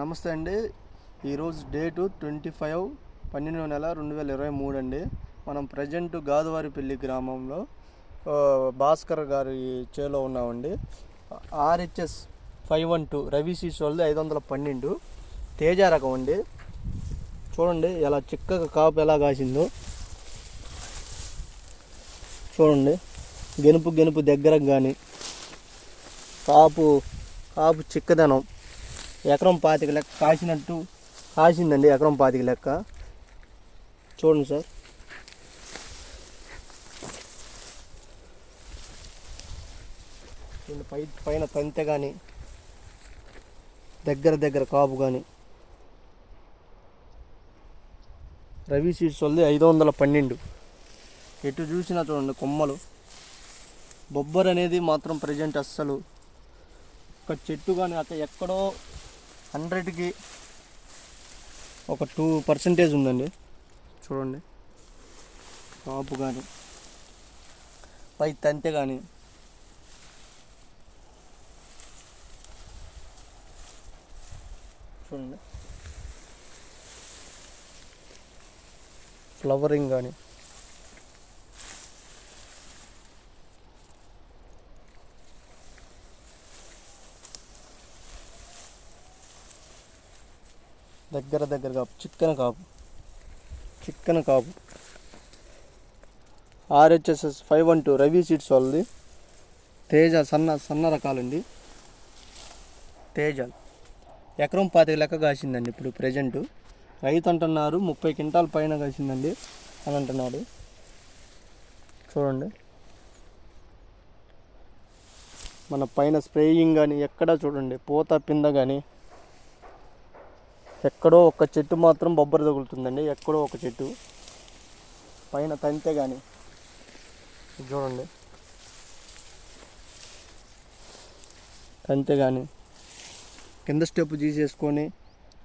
నమస్తే అండి. ఈరోజు డేటు ట్వంటీ ఫైవ్ పన్నెండవ నెల రెండు వేల ఇరవై మూడు అండి. మనం ప్రజెంట్ గాదువారిపల్లి గ్రామంలో భాస్కర్ గారి చేలో ఉన్నామండి. RHS five one two Ravi సీసోల్ది వాళ్ళది ఐదు వందల పన్నెండు. తేజ రకం అండి. చూడండి ఎలా చిక్కగా కాపు ఎలా కాసిందో. చూడండి గెనుపు గెనుపు దగ్గరకు కానీ కాపు కాపు చిక్కదనం. ఎకరం పాతిక లెక్క కాసినట్టు. కాసిందండి ఎకరం పాతిక లెక్క. చూడండి సార్. పై పైన తంతె కానీ దగ్గర దగ్గర కాపు కానీ రవి సీడ్స్ వాళ్ళది ఐదు వందల పన్నెండు. ఎటు చూసినా చూడండి కొమ్మలు. బొబ్బర్ అనేది మాత్రం ప్రజెంట్ అస్సలు ఒక చెట్టు కానీ అక్కడ ఎక్కడో హండ్రెడ్కి ఒక టూ పర్సెంటేజ్ ఉందండి. చూడండి. కాపు కానీ పై తంతె కానీ చూడండి. ఫ్లవరింగ్ కానీ దగ్గర దగ్గర కాపు. చిక్కన కాపు. చిక్కన కాపు. RHSS five one two Ravi seeds వాళ్ళది. తేజ సన్న సన్న రకాలండి. తేజ. ఎకరం పాతిక లెక్క కాసిందండి ఇప్పుడు ప్రజెంట్. రైతు అంటున్నారు ముప్పై క్వింటాల్ పైన కాసిందండి అని అంటున్నాడు. చూడండి. మన పైన స్ప్రేయింగ్ కానీ ఎక్కడ చూడండి. పూత పింద కానీ ఎక్కడో ఒక చెట్టు మాత్రం బొబ్బర తగులుతుందండి. ఎక్కడో ఒక చెట్టు. పైన తంతే కానీ చూడండి. తంతే కానీ కింద స్టెప్ తీసేసుకొని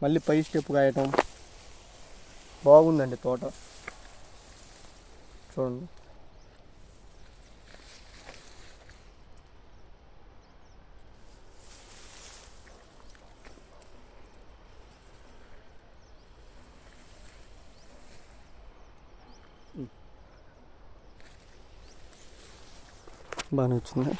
మళ్ళీ పై స్టెప్ కాయటం. బాగుందండి తోట. చూడండి. బాగానే వచ్చిందా?